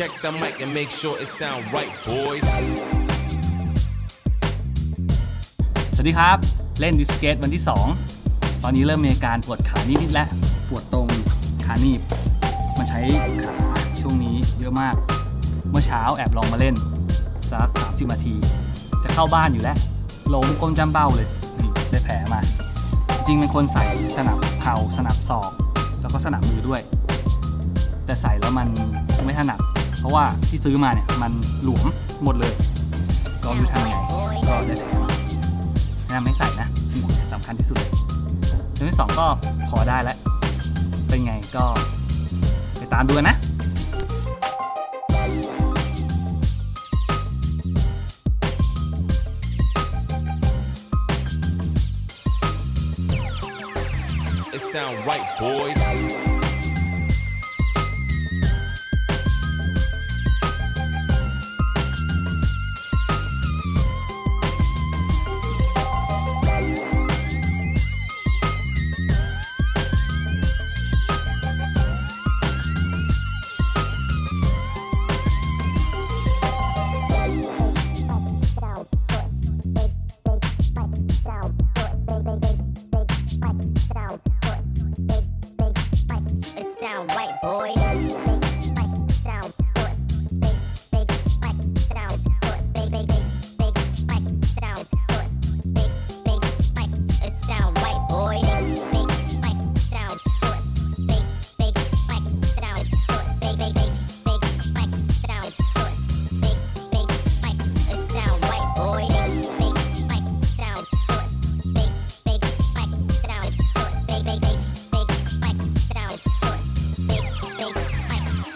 check the mic and make sure it sound right, boys. สวัสดีครับ เล่นดิสเกตวันที่ 2 ตอนนี้เริ่มมีอาการปวดขานิดๆและปวดตรงขาหนีบ มันใช้ขาช่วงนี้เยอะมาก เมื่อเช้าแอบลองมาเล่น สัก30นาที จะเข้าบ้านอยู่แล้วล้มก้มจำเบ้าเลยนี่ได้แผลมา จริงเป็นคนใส่สนับเข่าสนับศอก แล้วก็สนับมือด้วย แต่ใส่แล้วมันไม่ถนัด เพราะว่าที่ซื้อมาเนี่ยมันหลวมหมดเลยก็ไม่รู้ทำยังไงก็ได้แผลมาแนะนำให้ใส่นะหมวกสำคัญที่สุดเลยตัวที่สองก็พอได้แล้ว เป็นไงก็ไปตามดูกันนะ It sound right, boys. Sound right, boy.